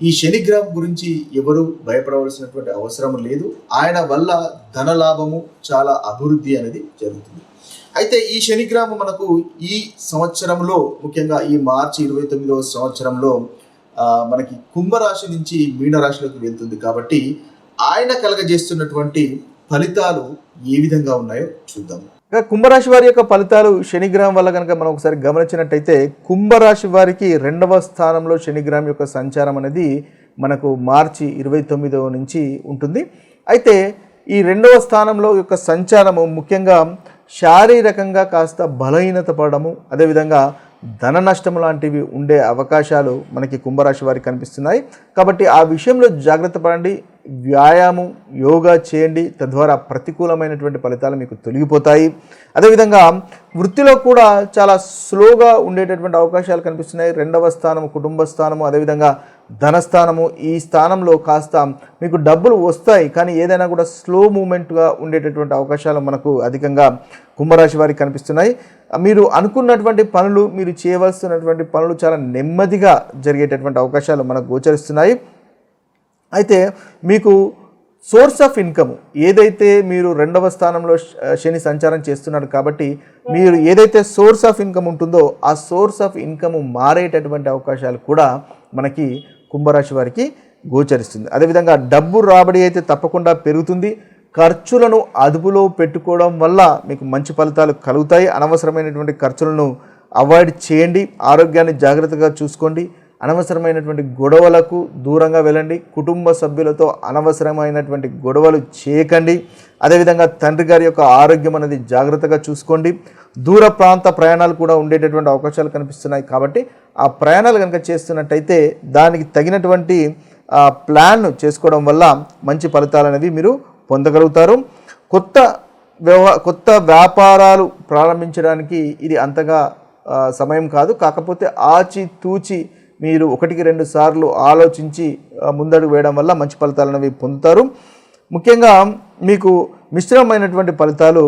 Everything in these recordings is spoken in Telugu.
ఈ శనిగ్రహం గురించి ఎవరు భయపడవలసినటువంటి అవసరం లేదు. ఆయన వల్ల ధన లాభము చాలా అభివృద్ధి అనేది జరుగుతుంది. అయితే ఈ శనిగ్రహం మనకు ఈ సంవత్సరంలో ముఖ్యంగా ఈ మార్చి ఇరవై తొమ్మిదవ సంవత్సరంలో మనకి కుంభరాశి నుంచి మీనరాశిలోకి వెళ్తుంది కాబట్టి ఆయన కలగజేస్తున్నటువంటి ఫలితాలు ఏ విధంగా ఉన్నాయో చూద్దాము. ఇక కుంభరాశి వారి యొక్క ఫలితాలు శనిగ్రహం వల్ల కనుక మనం ఒకసారి గమనించినట్టయితే కుంభరాశి వారికి రెండవ స్థానంలో శనిగ్రహం యొక్క సంచారం అనేది మనకు మార్చి ఇరవై తొమ్మిదవ నుంచి ఉంటుంది. అయితే ఈ రెండవ స్థానంలో యొక్క సంచారము ముఖ్యంగా శారీరకంగా కాస్త బలహీనత పడడము అదేవిధంగా ధన నష్టం లాంటివి ఉండే అవకాశాలు మనకి కుంభరాశి వారికి కనిపిస్తున్నాయి. కాబట్టి ఆ విషయంలో జాగ్రత్త పడండి వ్యాయామం యోగా చేయండి తద్వారా ప్రతికూలమైనటువంటి ఫలితాలు మీకు తొలగిపోతాయి. అదేవిధంగా వృత్తిలో కూడా చాలా స్లోగా ఉండేటటువంటి అవకాశాలు కనిపిస్తున్నాయి. రెండవ స్థానము కుటుంబ స్థానము అదేవిధంగా ధనస్థానము. ఈ స్థానంలో కాస్త మీకు డబ్బులు వస్తాయి కానీ ఏదైనా కూడా స్లో మూమెంట్గా ఉండేటటువంటి అవకాశాలు మనకు అధికంగా కుంభరాశి వారికి కనిపిస్తున్నాయి. మీరు అనుకున్నటువంటి పనులు మీరు చేయవలసినటువంటి పనులు చాలా నెమ్మదిగా జరిగేటటువంటి అవకాశాలు మనకు గోచరిస్తున్నాయి. అయితే మీకు సోర్స్ ఆఫ్ ఇన్కమ్ ఏదైతే మీరు రెండవ స్థానంలో శని సంచారం చేస్తున్నాడు కాబట్టి మీరు ఏదైతే సోర్స్ ఆఫ్ ఇన్కమ్ ఉంటుందో ఆ సోర్స్ ఆఫ్ ఇన్కమ్ మారేటటువంటి అవకాశాలు కూడా మనకి కుంభరాశి వారికి గోచరిస్తుంది. అదేవిధంగా డబ్బు రాబడి అయితే తప్పకుండా పెరుగుతుంది. ఖర్చులను అదుపులో పెట్టుకోవడం వల్ల మీకు మంచి ఫలితాలు కలుగుతాయి. అనవసరమైనటువంటి ఖర్చులను అవాయిడ్ చేయండి. ఆరోగ్యాన్ని జాగ్రత్తగా చూసుకోండి. అనవసరమైనటువంటి గొడవలకు దూరంగా వెళ్ళండి. కుటుంబ సభ్యులతో అనవసరమైనటువంటి గొడవలు చేయకండి. అదేవిధంగా తండ్రి గారి యొక్క ఆరోగ్యం అనేది జాగ్రత్తగా చూసుకోండి. దూర ప్రాంత ప్రయాణాలు కూడా ఉండేటటువంటి అవకాశాలు కనిపిస్తున్నాయి కాబట్టి ఆ ప్రయాణాలు కనుక చేస్తున్నట్టయితే దానికి తగినటువంటి ప్లాన్ను చేసుకోవడం వల్ల మంచి ఫలితాలు అనేవి మీరు పొందగలుగుతారు. కొత్త వ్యవహ కొత్త వ్యాపారాలు ప్రారంభించడానికి ఇది అంతగా సమయం కాదు. కాకపోతే ఆచి తూచి మీరు ఒకటికి రెండు సార్లు ఆలోచించి ముందడుగు వేయడం వల్ల మంచి ఫలితాలు అనేవి పొందుతారు. ముఖ్యంగా మీకు మిశ్రమమైనటువంటి ఫలితాలు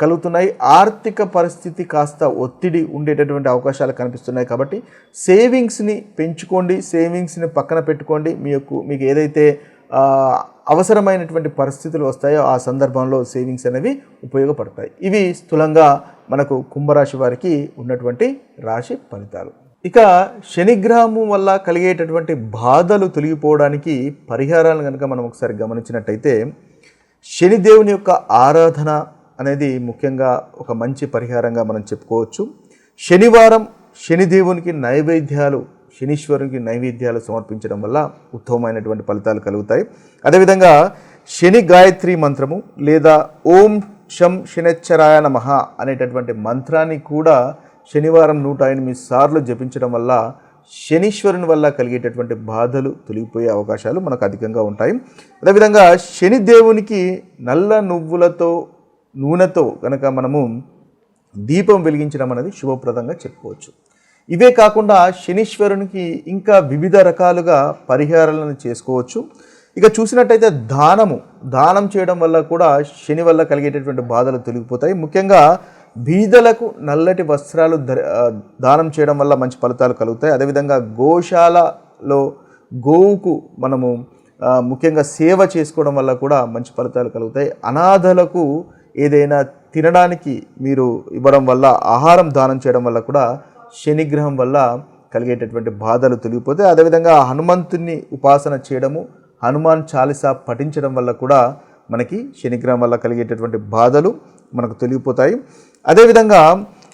కలుగుతున్నాయి. ఆర్థిక పరిస్థితి కాస్త ఒత్తిడి ఉండేటటువంటి అవకాశాలు కనిపిస్తున్నాయి కాబట్టి సేవింగ్స్ని పెంచుకోండి. సేవింగ్స్ని పక్కన పెట్టుకోండి. మీ యొక్క మీకు ఏదైతే అవసరమైనటువంటి పరిస్థితులు వస్తాయో ఆ సందర్భంలో సేవింగ్స్ అనేవి ఉపయోగపడతాయి. ఇవి స్థూలంగా మనకు కుంభరాశి వారికి ఉన్నటువంటి రాశి ఫలితాలు. ఇక శనిగ్రహము వల్ల కలిగేటటువంటి బాధలు తొలగిపోవడానికి పరిహారాలను కనుక మనం ఒకసారి గమనించినట్టయితే శనిదేవుని యొక్క ఆరాధన అనేది ముఖ్యంగా ఒక మంచి పరిహారంగా మనం చెప్పుకోవచ్చు. శనివారం శనిదేవునికి నైవేద్యాలు శనీశ్వరునికి నైవేద్యాలు సమర్పించడం వల్ల ఉత్తమమైనటువంటి ఫలితాలు కలుగుతాయి. అదేవిధంగా శని గాయత్రి మంత్రము లేదా ఓం శం శనిచ్చరాయ నమః అనేటటువంటి మంత్రాన్ని కూడా శనివారం నూట ఎనిమిది సార్లు జపించడం వల్ల శనీశ్వరుని వల్ల కలిగేటటువంటి బాధలు తొలగిపోయే అవకాశాలు మనకు అధికంగా ఉంటాయి. అదేవిధంగా శనిదేవునికి నల్ల నువ్వులతో నూనెతో కనుక మనము దీపం వెలిగించడం అనేది శుభప్రదంగా చెప్పుకోవచ్చు. ఇవే కాకుండా శనీశ్వరునికి ఇంకా వివిధ రకాలుగా పరిహారాలను చేసుకోవచ్చు. ఇక చూసినట్టయితే దానము దానం చేయడం వల్ల కూడా శని వల్ల కలిగేటటువంటి బాధలు తొలగిపోతాయి. ముఖ్యంగా బీదలకు నల్లటి వస్త్రాలు ధర దానం చేయడం వల్ల మంచి ఫలితాలు కలుగుతాయి. అదేవిధంగా గోశాలలో గోవుకు మనము ముఖ్యంగా సేవ చేసుకోవడం వల్ల కూడా మంచి ఫలితాలు కలుగుతాయి. అనాథలకు ఏదైనా తినడానికి మీరు ఇవ్వడం వల్ల ఆహారం దానం చేయడం వల్ల కూడా శనిగ్రహం వల్ల కలిగేటటువంటి బాధలు తొలగిపోతే అదేవిధంగా హనుమంతుని ఉపాసన చేయడము హనుమాన్ చాలీసా పఠించడం వల్ల కూడా మనకి శనిగ్రహం వల్ల కలిగేటటువంటి బాధలు మనకు తొలగిపోతాయి. అదేవిధంగా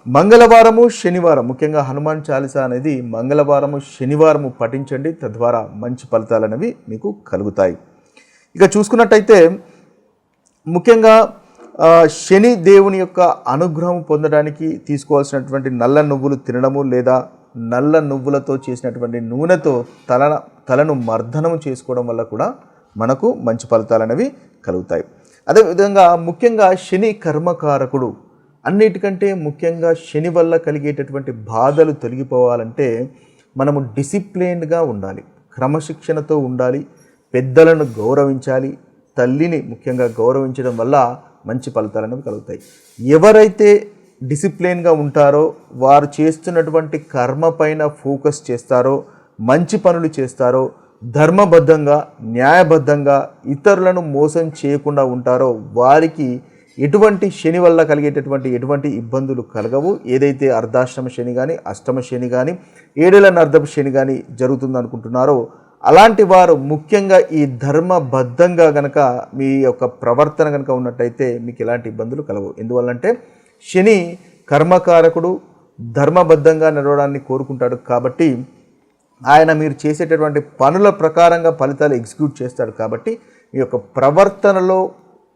మంగళవారము శనివారం ముఖ్యంగా హనుమాన్ చాలీసా అనేది మంగళవారము శనివారము పఠించండి తద్వారా మంచి ఫలితాలు అనేవి మీకు కలుగుతాయి. ఇక చూసుకున్నట్టయితే ముఖ్యంగా శని దేవుని యొక్క అనుగ్రహం పొందడానికి తీసుకోవాల్సినటువంటి నల్ల నువ్వులు తినడము లేదా నల్ల నువ్వులతో చేసినటువంటి నూనెతో తల తలను మర్దనము చేసుకోవడం వల్ల కూడా మనకు మంచి ఫలితాలు అనేవి కలుగుతాయి. అదేవిధంగా ముఖ్యంగా శని కర్మకారకుడు అన్నిటికంటే ముఖ్యంగా శని వల్ల కలిగేటటువంటి బాధలు తొలగిపోవాలంటే మనము డిసిప్లైన్డ్గా ఉండాలి. క్రమశిక్షణతో ఉండాలి. పెద్దలను గౌరవించాలి. తల్లిని ముఖ్యంగా గౌరవించడం వల్ల మంచి ఫలితాలు అనేవి కలుగుతాయి. ఎవరైతే డిసిప్లిన్గా ఉంటారో వారు చేస్తున్నటువంటి కర్మ పైన ఫోకస్ చేస్తారో మంచి పనులు చేస్తారో ధర్మబద్ధంగా న్యాయబద్ధంగా ఇతరులను మోసం చేయకుండా ఉంటారో వారికి ఎటువంటి శని వల్ల కలిగేటటువంటి ఎటువంటి ఇబ్బందులు కలగవు. ఏదైతే అర్ధాష్టమ శని కానీ అష్టమ శని కానీ ఏడేళ్ళ అర్ధపు శని కానీ జరుగుతుంది అనుకుంటున్నారో అలాంటి వారు ముఖ్యంగా ఈ ధర్మబద్ధంగా గనక మీ యొక్క ప్రవర్తన కనుక ఉన్నట్టయితే మీకు ఎలాంటి ఇబ్బందులు కలవు. ఎందువల్లంటే శని కర్మకారకుడు ధర్మబద్ధంగా నడవడాన్ని కోరుకుంటాడు కాబట్టి ఆయన మీరు చేసేటటువంటి పనుల ప్రకారంగా ఫలితాలు ఎగ్జిక్యూట్ చేస్తాడు కాబట్టి మీ యొక్క ప్రవర్తనలో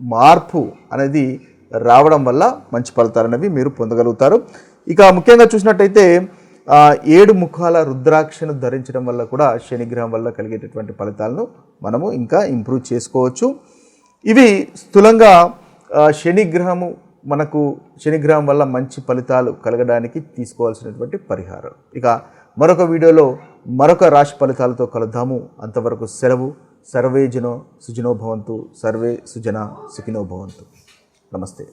మార్పు అనేది రావడం వల్ల మంచి ఫలితాలు అనేవి మీరు పొందగలుగుతారు. ఇక ముఖ్యంగా చూసినట్టయితే ఏడు ముఖాల రుద్రాక్షను ధరించడం వల్ల కూడా శనిగ్రహం వల్ల కలిగేటటువంటి ఫలితాలను మనము ఇంకా ఇంప్రూవ్ చేసుకోవచ్చు. ఇవి స్థూలంగా శనిగ్రహము మనకు శనిగ్రహం వల్ల మంచి ఫలితాలు కలగడానికి తీసుకోవాల్సినటువంటి పరిహారం. ఇక మరొక వీడియోలో మరొక రాశి ఫలితాలతో కలుద్దాము. అంతవరకు సెలవు. సర్వే జనో సుజనోభవంతు సర్వే సుజన సుఖినోభవంతు నమస్తే.